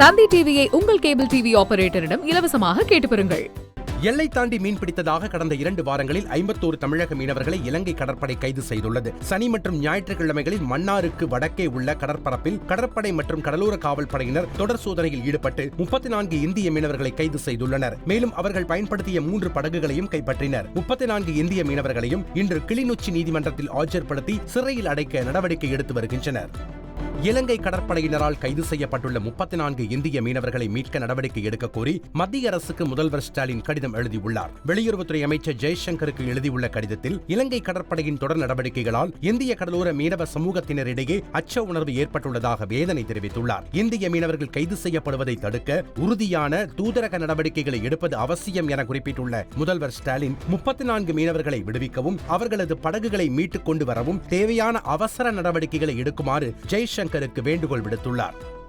தந்தி டிவியை உங்கள் cable TV ஆபரேட்டரிடம் இலவசமாக கேட்டு பெறுங்கள். எல்லை தாண்டி மீன் பிடித்ததாக கடந்த இரண்டு வாரங்களில் ஐம்பத்தோரு தமிழக மீனவர்களை இலங்கை கடற்படை கைது செய்துள்ளது. சனி மற்றும் ஞாயிற்றுக்கிழமைகளில் மன்னாருக்கு வடக்கே உள்ள கடற்பரப்பில் கடற்படை மற்றும் கடலோர காவல் படையினர் தொடர் சோதனையில் ஈடுபட்டு முப்பத்தி நான்கு இந்திய மீனவர்களை கைது செய்துள்ளனர். மேலும் அவர்கள் பயன்படுத்திய மூன்று படகுகளையும் கைப்பற்றினர். முப்பத்தி நான்கு இந்திய மீனவர்களையும் இன்று கிளிநொச்சி நீதிமன்றத்தில் ஆஜர்படுத்தி சிறையில் அடைக்க நடவடிக்கை எடுத்து வருகின்றனர். இலங்கை கடற்படையினரால் கைது செய்யப்பட்டுள்ள முப்பத்தி நான்கு இந்திய மீனவர்களை மீட்க நடவடிக்கை எடுக்க கோரி மத்திய அரசுக்கு முதல்வர் ஸ்டாலின் கடிதம் எழுதியுள்ளார். வெளியுறவுத்துறை அமைச்சர் ஜெய்சங்கருக்கு எழுதியுள்ள கடிதத்தில் இலங்கை கடற்படையின் தொடர் நடவடிக்கைகளால் இந்திய கடலோர மீனவ சமூகத்தினரிடையே அச்ச உணர்வு ஏற்பட்டுள்ளதாக வேதனை தெரிவித்துள்ளார். இந்திய மீனவர்கள் கைது செய்யப்படுவதை தடுக்க உறுதியான தூதரக நடவடிக்கைகளை எடுப்பது அவசியம் என குறிப்பிட்டுள்ள முதல்வர் ஸ்டாலின் முப்பத்தி நான்கு மீனவர்களை விடுவிக்கவும் அவர்களது படகுகளை மீட்டுக் கொண்டு வரவும் தேவையான அவசர நடவடிக்கைகளை எடுக்குமாறு ஜெய் ஜெய்சங்கருக்கு வேண்டுகோள் விடுத்துள்ளார்.